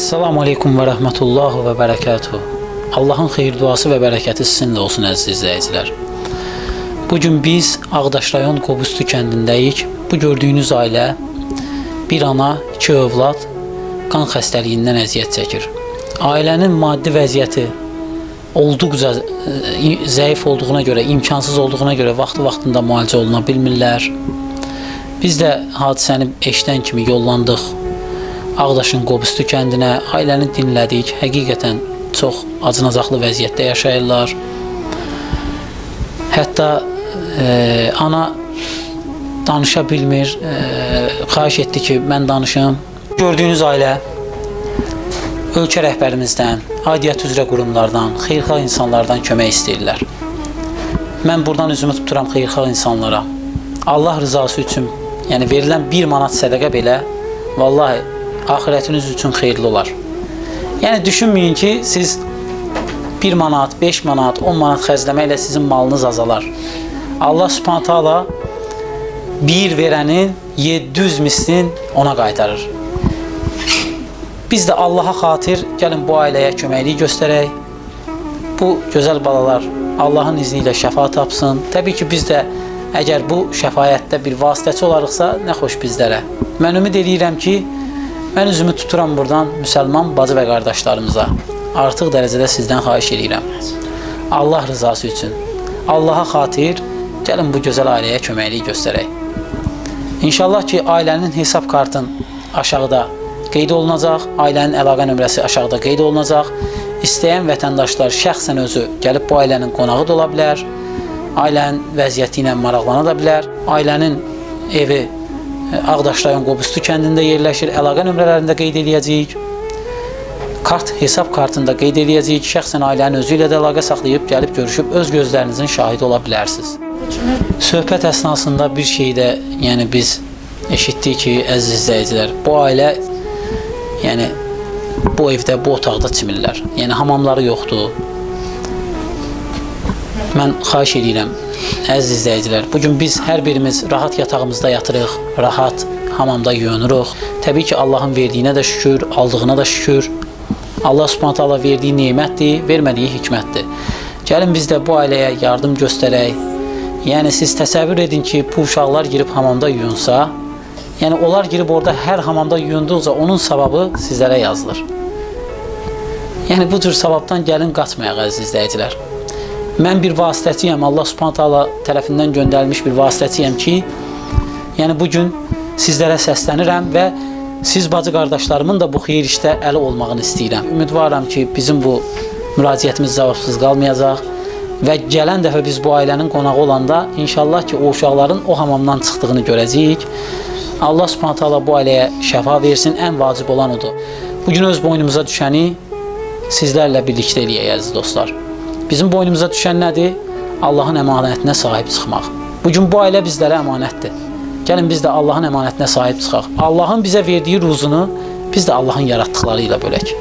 Esselamu Aleyküm ve Rahmetullahu ve Berekatuhu. Allahın xeyir duası ve bərəkəti sizinlə olsun əziz izləyicilər. Bugün biz Ağdaş rayon Qobustu kəndindəyik. Bu gördüyünüz ailə bir ana, iki övlad qan xəstəliyindən əziyyət çəkir. Ailənin maddi vəziyyəti olduqca e, zəif olduğuna görə, imkansız olduğuna görə vaxtı-vaxtında müalicə oluna bilmirlər. Biz də hadisəni eşidən kimi yollandıq Ağdaşın Qobustu kəndinə, ailəni dinlədik. Həqiqətən çox acınacaqlı vəziyyətdə yaşayırlar. Hətta e, ana danışa bilmir. E, xahiş etdi ki, mən danışım. Gördüyünüz ailə ölkə rəhbərimizdən, aidiyyət üzrə qurumlardan, xeyirxah insanlardan kömək istəyirlər. Mən buradan üzümü tuturam xeyirxah insanlara. Allah rızası üçün, yəni verilən 1 manat sədəqə belə vallahi axirətiniz üçün xeyirli olar. Yəni düşünməyin ki, siz 1 manat, 5 manat, 10 manat xərcləməklə sizin malınız azalar. Allah Subhanahu bir verənin 700 mislin ona qaytarır. Biz də Allaha xatir gəlin bu ailəyə köməklik göstərək. Bu gözəl balalar Allahın izni ilə tapsın. Təbii ki, biz də əgər bu şəfayətdə bir vasitəçi olarıqsa, nə xoş bizlərə. Mən ümid eləyirəm ki, mən üzümü tuturam buradan müsəlman bacı və qardaşlarımıza. Artıq dərəcədə sizdən xahiş edirəm. Allah rızası üçün, Allaha xatir gəlin bu gözəl ailəyə köməklik göstərək. İnşallah ki, ailənin hesab kartın aşağıda qeyd olunacaq, ailənin əlaqə nömrəsi aşağıda qeyd olunacaq. İstəyən vətəndaşlar şəxsən özü gəlib bu ailənin qonağı da ola bilər. Ailənin vəziyyəti ilə maraqlana da bilər. Ailənin evi Ağdaş rayon Qobustu kəndində yerləşir. Əlaqə nömrələrində qeyd eləyəcəyik. Kart hesab kartında qeyd eləyəcəyik. Şəxsən ailənin özü ilə də əlaqə saxlayıb gəlib görüşüb öz gözlərinizin şahidi ola bilərsiniz. Söhbət əsnasında bir şey də, yəni biz eşitdik ki, əziz izləyicilər, bu ailə yəni bu evdə, bu otaqda çimirlər. Yəni hamamları yoxdur. Mən xahiş edirəm, əziz izləyicilər, bu biz hər birimiz rahat yatağımızda yatırıq, rahat hamamda yuyunuruq. Təbii ki, Allahın verdiyinə də şükür, aldığına da şükür. Allah Subhanahu taala verdiyi nemətdir, vermədiyi hikmətdir. Gəlin biz də bu ailəyə yardım göstərək. Yəni siz təsəvvür edin ki, bu uşaqlar girib hamamda yuyunsa, yəni onlar girib orada hər hamamda yuyunduqca onun savabı sizlərə yazılır. Yəni bu cür savabdan gəlin qaçmayaq əziz izləyicilər. Mən bir vasitəçiyəm, Allah Subhanahu taala tərəfindən göndərilmiş bir vasitəçiyəm ki, yəni bu gün sizlərə səslənirəm və siz bacı qardaşlarımın da bu xeyir işdə əli olmağını istəyirəm. Ümidvaram ki, bizim bu müraciətimiz cavabsız qalmayacaq və gələn dəfə biz bu ailənin qonağı olanda inşallah ki, o uşaqların o hamamdan çıxdığını görəcəyik. Allah Subhanahu taala bu ailəyə şəfa versin. Ən vacib olan odur. Bu gün öz boynumuza düşəni sizlərlə birlikdə eləyək dostlar. Bizim boynumuza düşən nədir? Allahın əmanətinə sahib çıxmaq. Bu gün bu ailə bizlərə əmanətdir. Gəlin biz də Allahın əmanətinə sahib çıxaq. Allahın bizə verdiyi ruzunu biz də Allahın yaratdıqları ilə bölək.